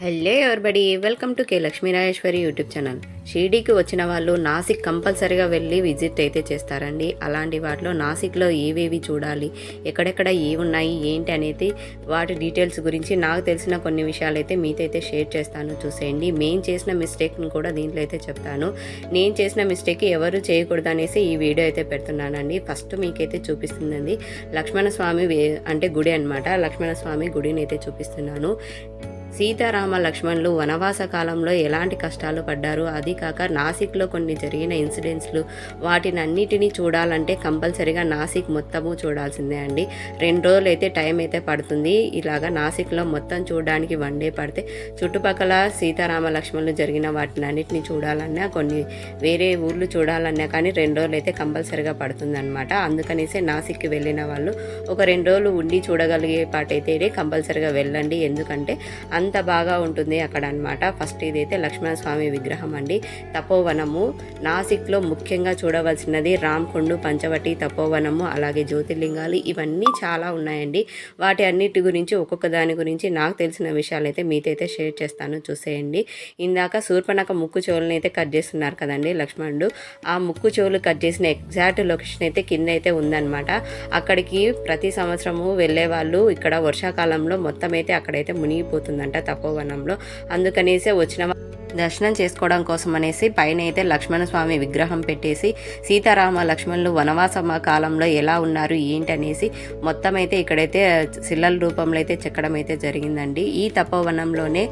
Hello everybody welcome to K Lakshmirajeshwari YouTube channel. షిరిడీకి వచ్చిన వాళ్ళు నాసిక్ కంపల్సరీగా వెళ్ళి విజిట్ అయితే చేస్తారండి. అలాంటి వాటిలో నాసిక్లో ఏవేవి చూడాలి ఎక్కడెక్కడ ఏ ఉన్నాయి ఏంటి అనేది వాటి డీటెయిల్స్ గురించి నాకు తెలిసిన కొన్ని విషయాలు అయితే మీతో అయితే షేర్ చేస్తాను చూసేయండి. మేము చేసిన మిస్టేక్ని కూడా దీంట్లో అయితే చెప్తాను. నేను చేసిన మిస్టేక్ ఎవరు చేయకూడదు అనేసి ఈ వీడియో అయితే పెడుతున్నానండి. ఫస్ట్ మీకైతే చూపిస్తుందండి లక్ష్మణ స్వామి అంటే గుడి అనమాట లక్ష్మణ స్వామి గుడిని అయితే చూపిస్తున్నాను. సీతారామ లక్ష్మణులు వనవాస కాలంలో ఎలాంటి కష్టాలు పడ్డారు? అది కాక నాసిక్లో కొన్ని జరిగిన ఇన్సిడెంట్స్లు వాటిని అన్నిటినీ చూడాలంటే కంపల్సరీగా నాసిక్ మొత్తము చూడాల్సిందే అండి. రెండు రోజులు అయితే టైం అయితే పడుతుంది. ఇలాగా నాసిక్లో మొత్తం చూడడానికి వన్ డే పడితే చుట్టుపక్కల సీతారామ లక్ష్మణులు జరిగిన వాటిని అన్నిటిని చూడాలన్నా కొన్ని వేరే ఊర్లు చూడాలన్నా కానీ రెండు రోజులు అయితే కంపల్సరీగా పడుతుందన్నమాట. అందుకనేసే నాసిక్కి వెళ్ళిన వాళ్ళు ఒక రెండు రోజులు ఉండి చూడగలిగే పాటైతే కంపల్సరీగా వెళ్ళండి. ఎందుకంటే అంత అంత బాగా ఉంటుంది అక్కడ అనమాట ఫస్ట్ ఇదైతే లక్ష్మణ స్వామి విగ్రహం అండి. తపోవనము. నాసిక్లో ముఖ్యంగా చూడవలసినది రామ్కొండు పంచవటి తపోవనము అలాగే జ్యోతిర్లింగాలు ఇవన్నీ చాలా ఉన్నాయండి. వాటి అన్నిటి గురించి ఒక్కొక్క దాని గురించి నాకు తెలిసిన విషయాలు అయితే మీతో అయితే షేర్ చేస్తాను చూసేయండి. ఇందాక శూర్పణక ముక్కు చెవులను అయితే కట్ చేస్తున్నారు కదండి లక్ష్మణుడు. ఆ ముక్కు చెవులు కట్ చేసిన ఎగ్జాక్ట్ లొకేషన్ అయితే కింద అయితే ఉందన్నమాట. అక్కడికి ప్రతి సంవత్సరము వెళ్ళే వాళ్ళు ఇక్కడ వర్షాకాలంలో మొత్తం అయితే అక్కడైతే మునిగిపోతుందంట. తపోవనంలో అందుకనేసే వచ్చిన దర్శనం చేసుకోవడం కోసం అనేసి పైన అయితే లక్ష్మణ స్వామి విగ్రహం పెట్టేసి సీతారామ లక్ష్మణులు వనవాస కాలంలో ఎలా ఉన్నారు ఏంటి అనేసి మొత్తం అయితే ఇక్కడైతే శిల్లల రూపంలో అయితే చెక్కడం అయితే జరిగిందండి. ఈ తపోవనంలోనే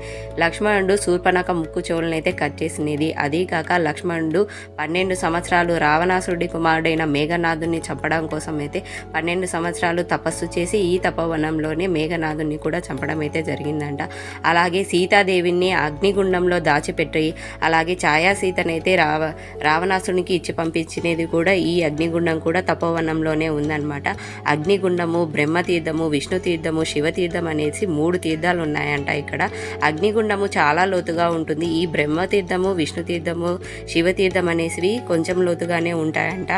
లక్ష్మణుడు శూర్పణక ముక్కు చెవులను అయితే కట్ చేసినది. అదీ కాక లక్ష్మణుడు పన్నెండు సంవత్సరాలు రావణాసురుడి కుమారుడైన మేఘనాథుని చంపడం కోసం అయితే పన్నెండు సంవత్సరాలు తపస్సు చేసి ఈ తపోవనంలోనే మేఘనాథుని కూడా చంపడం అయితే జరిగిందంట. అలాగే సీతాదేవిని అగ్నిగుండంలో దాచి పెట్టి అలాగే ఛాయాసీతనైతే రావ రావణాసునికి ఇచ్చి పంపించినది కూడా ఈ అగ్నిగుండం కూడా తపోవనంలోనే ఉందన్నమాట. అగ్నిగుండము బ్రహ్మతీర్థము విష్ణుతీర్థము శివతీర్థం అనేసి మూడు తీర్థాలు ఉన్నాయంట ఇక్కడ. అగ్నిగుండము చాలా లోతుగా ఉంటుంది. ఈ బ్రహ్మతీర్థము విష్ణుతీర్థము శివతీర్థం అనేసి కొంచెం లోతుగానే ఉంటాయంట.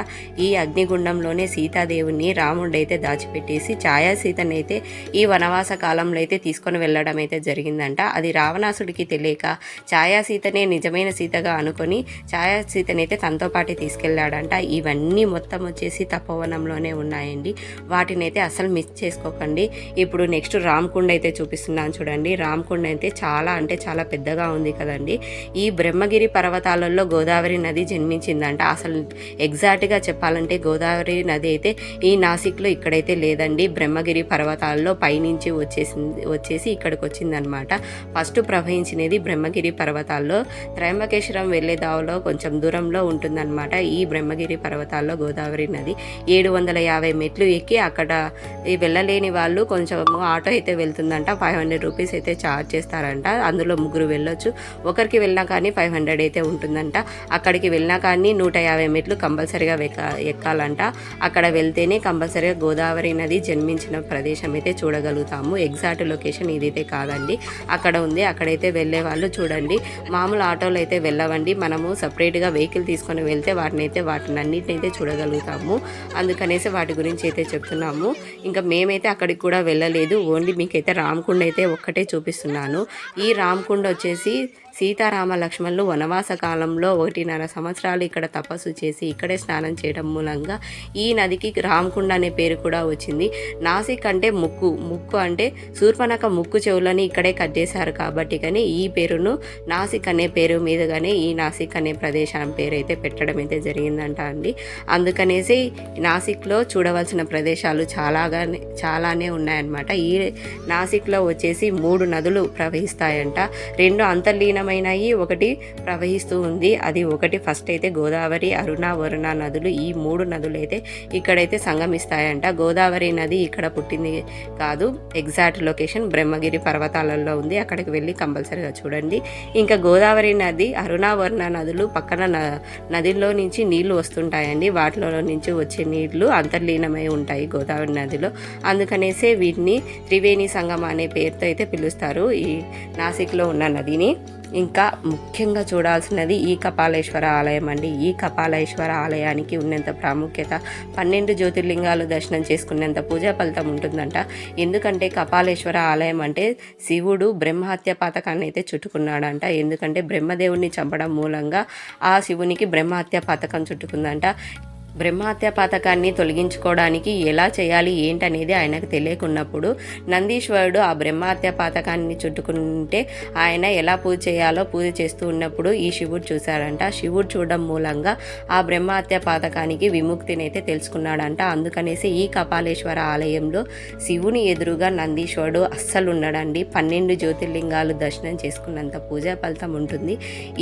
ఈ అగ్నిగుండంలోనే సీతాదేవుని రాముడైతే దాచిపెట్టేసి ఛాయాసీతనైతే ఈ వనవాస కాలంలో అయితే తీసుకొని వెళ్ళడం అయితే జరిగిందంట. అది రావణాసుడికి తెలియక ఛాయా సీతనే నిజమైన సీతగా అనుకొని ఛాయా సీతనైతే తనతో పాటే తీసుకెళ్ళాడంట. ఇవన్నీ మొత్తం వచ్చేసి తపోవనంలోనే ఉన్నాయండి. వాటినైతే అసలు మిస్ చేసుకోకండి. ఇప్పుడు నెక్స్ట్ రామకుండ అయితే చూపిస్తున్నాను చూడండి. రామకుండ అయితే చాలా అంటే చాలా పెద్దగా ఉంది కదండి. ఈ బ్రహ్మగిరి పర్వతాలలో గోదావరి నది జన్మించిందంట. అసలు ఎగ్జాక్ట్గా చెప్పాలంటే గోదావరి నది అయితే ఈ నాసిక్లో ఇక్కడైతే లేదండి. బ్రహ్మగిరి పర్వతాల్లో పైనుంచి వచ్చేసింది వచ్చేసి ఇక్కడికి వచ్చిందనమాట ఫస్ట్ ప్రవహించినది బ్రహ్మగిరి పర్వతం పర్వతాల్లో త్రయంబకేశ్వరం వెళ్ళే దావలో కొంచెం దూరంలో ఉంటుందన్నమాట. ఈ బ్రహ్మగిరి పర్వతాల్లో గోదావరి నది ఏడు వందల యాభై మెట్లు ఎక్కి అక్కడ వెళ్ళలేని వాళ్ళు కొంచెం ఆటో అయితే వెళ్తుందంట. ఫైవ్ హండ్రెడ్ రూపీస్ అయితే ఛార్జ్ చేస్తారంట. అందులో ముగ్గురు వెళ్ళొచ్చు. ఒకరికి వెళ్ళినా కానీ ఫైవ్ హండ్రెడ్ అయితే ఉంటుందంట. అక్కడికి వెళ్ళినా కానీ నూట యాభై మెట్లు కంపల్సరీగా ఎక్కాలంట. అక్కడ వెళ్తేనే కంపల్సరీగా గోదావరి నది జన్మించిన ప్రదేశం అయితే చూడగలుగుతాము. ఎగ్జాక్ట్ లొకేషన్ ఇదైతే కాదండి. అక్కడ ఉంది. అక్కడైతే వెళ్ళే వాళ్ళు చూడండి. మామూలు ఆటోలు అయితే వెళ్ళవండి. మనము సపరేట్గా వెహికల్ తీసుకొని వెళ్తే వాటిని అయితే వాటిని అన్నిటినైతే అయితే చూడగలుగుతాము. అందుకనేసి వాటి గురించి అయితే చెప్తున్నాము. ఇంకా మేమైతే అక్కడికి కూడా వెళ్ళలేదు. ఓన్లీ మీకైతే రామకుండ అయితే ఒక్కటే చూపిస్తున్నాను. ఈ రామకుండ వచ్చేసి సీతారామ లక్ష్మణులు వనవాస కాలంలో ఒకటిన్నర సంవత్సరాలు ఇక్కడ తపస్సు చేసి ఇక్కడే స్నానం చేయడం మూలంగా ఈ నదికి రామకుండ అనే పేరు కూడా వచ్చింది. నాసిక్ అంటే ముక్కు. ముక్కు అంటే శూర్పణక ముక్కు చెవులని ఇక్కడే కట్ చేశారు కాబట్టి కానీ ఈ పేరును నాసిక్ అనే పేరు మీదుగానే ఈ నాసిక్ అనే ప్రదేశం పేరు అయితే పెట్టడం అయితే జరిగిందంట అండి. అందుకనేసి నాసిక్లో చూడవలసిన ప్రదేశాలు చాలాగానే చాలానే ఉన్నాయన్నమాట. ఈ నాసిక్లో వచ్చేసి మూడు నదులు ప్రవహిస్తాయంట. రెండు అంతర్లీనం ప్రధానమైనవి ఒకటి ప్రవహిస్తూ ఉంది. అది ఒకటి ఫస్ట్ అయితే గోదావరి అరుణ వరుణ నదులు ఈ మూడు నదులు అయితే ఇక్కడైతే సంగమిస్తాయంట. గోదావరి నది ఇక్కడ పుట్టింది కాదు. ఎగ్జాక్ట్ లొకేషన్ బ్రహ్మగిరి పర్వతాలలో ఉంది. అక్కడికి వెళ్ళి కంపల్సరీగా చూడండి. ఇంకా గోదావరి నది అరుణ వరుణ నదులు పక్కన న- నదిలో నుంచి నీళ్ళు వస్తుంటాయండి. వాటిలో నుంచి వచ్చే నీళ్ళు అంతర్లీనమై ఉంటాయి గోదావరి నదిలో. అందుకనేసే వీటిని త్రివేణి సంగమం అనే పేరుతో అయితే పిలుస్తారు. ఈ నాసిక్లో ఉన్న నదిని. ఇంకా ముఖ్యంగా చూడాల్సినది ఈ కపాలేశ్వర ఆలయం అండి. ఈ కపాలేశ్వర ఆలయానికి ఉన్నంత ప్రాముఖ్యత పన్నెండు జ్యోతిర్లింగాలు దర్శనం చేసుకునేంత పూజా ఫలితం ఉంటుందంట. ఎందుకంటే కపాలేశ్వర ఆలయం అంటే శివుడు బ్రహ్మహత్య పాతకాన్ని అయితే చుట్టుకున్నాడంట. ఎందుకంటే బ్రహ్మదేవుడిని చంపడం మూలంగా ఆ శివునికి బ్రహ్మహత్య పాతకం చుట్టుకుందంట. బ్రహ్మహత్య పాతకాన్ని తొలగించుకోవడానికి ఎలా చేయాలి ఏంటనేది ఆయనకు తెలియకున్నప్పుడు నందీశ్వరుడు ఆ బ్రహ్మహత్య పథకాన్ని చుట్టుకుంటే ఆయన ఎలా పూజ చేయాలో పూజ చేస్తూ ఉన్నప్పుడు ఈ శివుడు చూశాడంట. శివుడు చూడడం మూలంగా ఆ బ్రహ్మహత్య పథకానికి విముక్తిని అయితే తెలుసుకున్నాడంట. అందుకనేసి ఈ కపాలేశ్వర ఆలయంలో శివుని ఎదురుగా నందీశ్వరుడు అస్సలు ఉన్నాడండి పన్నెండు జ్యోతిర్లింగాలు దర్శనం చేసుకున్నంత పూజా ఫలితం ఉంటుంది.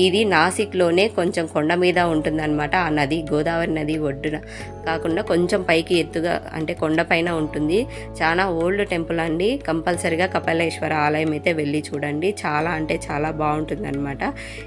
ఇది నాసిక్లోనే కొంచెం కొండ మీద ఉంటుందన్నమాట. ఆ నది గోదావరి నది ఒడ్డు ఒడ్డున కాకుండా కొంచెం పైకి ఎత్తుగా అంటే కొండపైన ఉంటుంది. చాలా ఓల్డ్ టెంపుల్ అండి. కంపల్సరిగా కపాలేశ్వర ఆలయం అయితే వెళ్ళి చూడండి. చాలా అంటే చాలా బాగుంటుంది అనమాట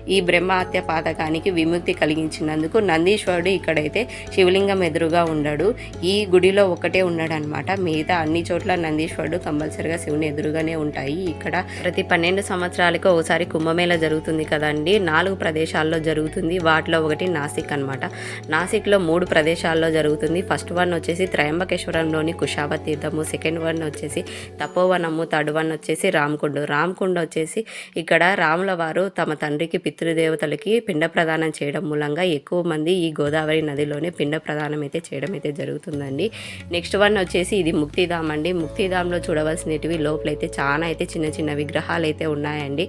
ఈ బ్రహ్మహత్య పాతకానికి విముక్తి కలిగించినందుకు నందీశ్వరుడు ఇక్కడైతే శివలింగం ఎదురుగా ఉండడు. ఈ గుడిలో ఒకటే ఉన్నాడనమాట మిగతా అన్ని చోట్ల నందీశ్వరుడు కంపల్సరిగా శివుని ఎదురుగానే ఉంటాయి. ఇక్కడ ప్రతి పన్నెండు సంవత్సరాలకు ఒకసారి కుంభమేళ జరుగుతుంది కదండి. నాలుగు ప్రదేశాల్లో జరుగుతుంది. వాటిలో ఒకటి నాసిక్ అనమాట నాసిక్లో మూడు ప్రదేశాల్లో జరుగుతుంది. ఫస్ట్ వన్ వచ్చేసి త్రయంబకేశ్వరంలోని కుషావ తీర్థము సెకండ్ వన్ వచ్చేసి తపోవనము థర్డ్ వన్ వచ్చేసి రామకుండు. రామకుండ వచ్చేసి ఇక్కడ రాముల వారు తమ తండ్రికి పితృదేవతలకి పిండ ప్రదానం చేయడం మూలంగా ఎక్కువ మంది ఈ గోదావరి నదిలోనే పిండ ప్రదానం అయితే చేయడం అయితే జరుగుతుందండి. నెక్స్ట్ వన్ వచ్చేసి ఇది ముక్తిధామ్ అండి. ముక్తిధామ్లో చూడవలసినవి లోపలైతే చాలా అయితే చిన్న చిన్న విగ్రహాలు అయితే ఉన్నాయండి.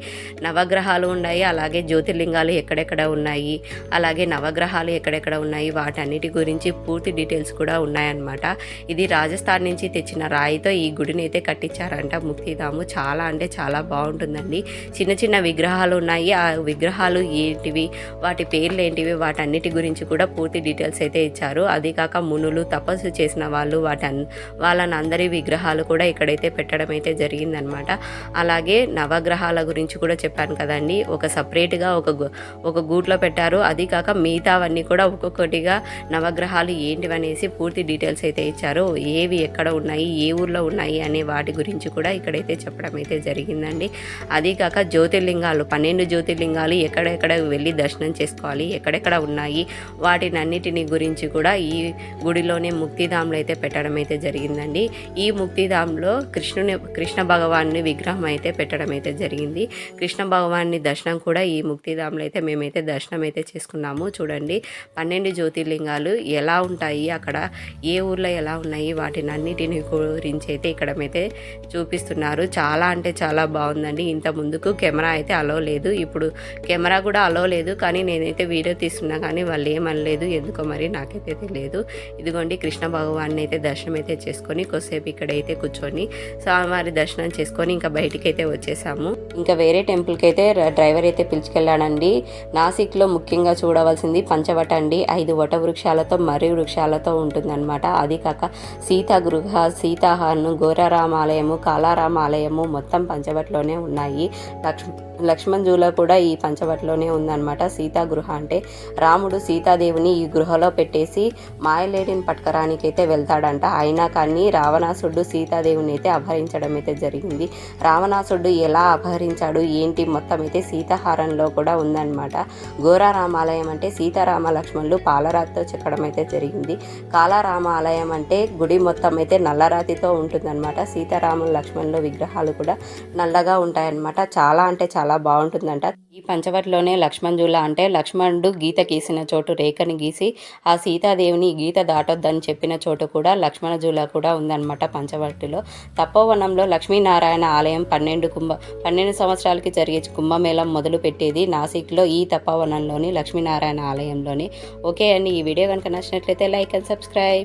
నవగ్రహాలు ఉన్నాయి. అలాగే జ్యోతిర్లింగాలు ఎక్కడెక్కడ ఉన్నాయి? అలాగే నవగ్రహాలు ఎక్కడెక్కడ ఉన్నాయి? వాటన్నిటి గురించి పూర్తి డీటెయిల్స్ కూడా ఉన్నాయన్నమాట. ఇది రాజస్థాన్ నుంచి తెచ్చిన రాయితో ఈ గుడిని అయితే కట్టించారంట ముక్తిధాము. చాలా అంటే చాలా బాగుంటుందండి. చిన్న చిన్న విగ్రహాలు ఉన్నాయి. ఆ విగ్రహాలు ఏంటివి? వాటి పేర్లు ఏంటివి? వాటన్నిటి గురించి కూడా పూర్తి డీటెయిల్స్ అయితే ఇచ్చారు. అది కాక మునులు తపస్సు చేసిన వాళ్ళు వాటన్ వాళ్ళని అందరి విగ్రహాలు కూడా ఇక్కడైతే పెట్టడం అయితే జరిగిందనమాట అలాగే నవగ్రహాల గురించి కూడా చెప్పాను కదండి. ఒక సపరేట్గా ఒక ఒక గూట్లో పెట్టారు. అది కాక మిగతావన్నీ కూడా ఒక్కొక్కటిగా నవ నవగ్రహాలు ఏంటివనేసి పూర్తి డీటెయిల్స్ అయితే ఇచ్చారు. ఏవి ఎక్కడ ఉన్నాయి ఏ ఊర్లో ఉన్నాయి అనే వాటి గురించి కూడా ఇక్కడైతే చెప్పడం అయితే జరిగిందండి. అదీకాక జ్యోతిర్లింగాలు పన్నెండు జ్యోతిర్లింగాలు ఎక్కడెక్కడ వెళ్ళి దర్శనం చేసుకోవాలి ఎక్కడెక్కడ ఉన్నాయి వాటినన్నిటిని గురించి కూడా ఈ గుడిలోనే ముక్తిధాంలో అయితే పెట్టడం అయితే జరిగిందండి. ఈ ముక్తిధాంలో కృష్ణుని కృష్ణ భగవాన్ని విగ్రహం అయితే పెట్టడం అయితే జరిగింది. కృష్ణ భగవాన్ని దర్శనం కూడా ఈ ముక్తిధాంలో అయితే మేమైతే దర్శనం అయితే చేసుకున్నాము. చూడండి పన్నెండు జ్యోతిర్లింగాలు ఎలా ఉంటాయి అక్కడ ఏ ఊర్లో ఎలా ఉన్నాయి వాటిని అన్నిటిని గురించి అయితే ఇక్కడ అయితే చూపిస్తున్నారు. చాలా అంటే చాలా బాగుందండి. ఇంత ముందుకు కెమెరా అయితే అలో లేదు. ఇప్పుడు కెమెరా కూడా అలో లేదు. కానీ నేనైతే వీడియో తీస్తున్నా కానీ వాళ్ళు ఏమనలేదు. ఎందుకో మరి నాకైతే తెలియదు. ఇదిగోండి కృష్ణ భగవాన్ని అయితే దర్శనం అయితే చేసుకొని కొద్దిసేపు ఇక్కడైతే కూర్చొని స్వామివారి దర్శనం చేసుకొని ఇంకా బయటికి అయితే వచ్చేసాము. ఇంకా వేరే టెంపుల్కి అయితే డ్రైవర్ అయితే పిలుచుకెళ్ళాడండి. నాసిక్లో ముఖ్యంగా చూడవలసింది పంచవట అండి. ఐదు వట వృక్షాలతో మరియు వృక్షాలతో ఉంటుందన్నమాట. అది కాక సీతా గృహ సీతాహాను గోరారామాలయము కాలారామాలయము మొత్తం పంచవట్లోనే ఉన్నాయి. లక్ష్మీ లక్ష్మణ్ జూలో కూడా ఈ పంచవట్లోనే ఉందన్నమాట. సీతా గృహ అంటే రాముడు సీతాదేవిని ఈ గృహలో పెట్టేసి మాయలేడిని పట్టుకరానికి అయితే వెళ్తాడంట. అయినా కానీ రావణాసుడు సీతాదేవిని అయితే అపహరించడం అయితే జరిగింది. రావణాసుడు ఎలా అపహరించాడు? ఏంటి? మొత్తం అయితే సీతాహారంలో కూడా ఉందన్నమాట. గోరారామాలయం అంటే సీతారామ లక్ష్మణులు పాలరాతితో చెక్కడం అయితే జరిగింది. కాలారామ ఆలయం అంటే గుడి మొత్తం అయితే నల్లరాతితో ఉంటుందన్నమాట. సీతారామ లక్ష్మణుల విగ్రహాలు కూడా నల్లగా ఉంటాయన్నమాట. చాలా అంటే చాలా చాలా బాగుంటుందంట. ఈ పంచవటిలోనే లక్ష్మణ్ అంటే లక్ష్మణుడు గీత గీసిన చోటు రేఖని గీసి ఆ సీతాదేవిని గీత దాటొద్దని చెప్పిన చోటు కూడా లక్ష్మణ జూల కూడా ఉందన్నమాట పంచవటిలో. తపోవనంలో లక్ష్మీనారాయణ ఆలయం పన్నెండు కుంభ పన్నెండు సంవత్సరాలకి జరిగే కుంభమేళం మొదలు పెట్టేది నాసిక్లో ఈ తపోవనంలోని లక్ష్మీనారాయణ ఆలయంలోని. ఓకే అండి ఈ వీడియో కనుక నచ్చినట్లయితే లైక్ అండ్ సబ్స్క్రైబ్.